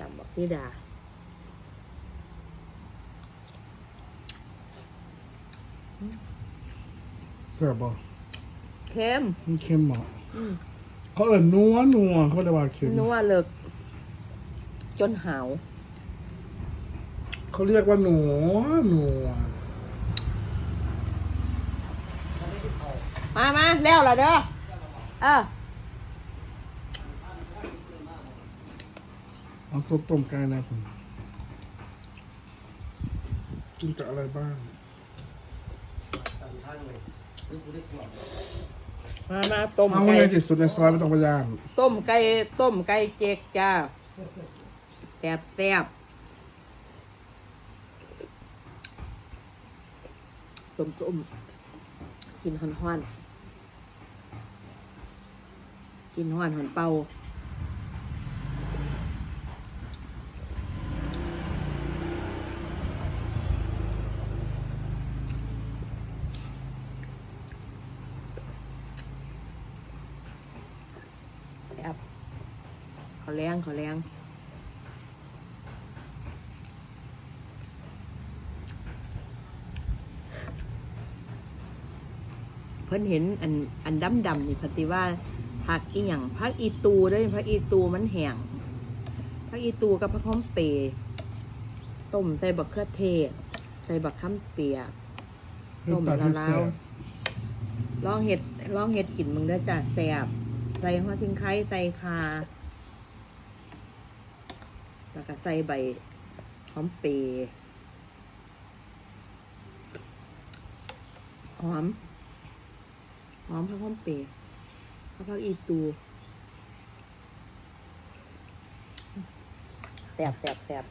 ตำบักที่ดาเสิร์ฟบ่เค็มมันเค็มบ่อืมเขาเอิ้นนัวนัวเขาไม่ได้ว่าเค็มนัวเลิก จนหาวเขาเรียกว่านัวนัวมามาแล้วล่ะเด้อเออ เอาซุปต้มไก่นะผมกินกับอะไรบ้างมามาต้มเอาไก่ในที่สุดในซอยไม่ต้องพยายามต้มไก่ต้มไก่เจ๊กจ้าแซ่บแซ่บต้มต้มกินฮ้อนๆกินฮ้อนหอนเป่า ขาแรงเขาแรงเพิ่นเห็นอันอันดำดำนี่พติว่าผักอีหยังผักอีตูด้วยผักอีตูมันแห้งผักอีตูกับผักหอมเปรย์ต้มใส่บักเขือเทศ ใส่บักข้ามเปียกต้มตัดละให้ลาแซ่วลองเห็ดลองเห็ดกินมึงได้จ้ะแสบใส่หัวทิ้งไข่ใส่คา แล้วก็ใส่ใบหอมเปรย์หอม หอมผักหอมเปรย์ผักผักอีตูแสบแสบแสบ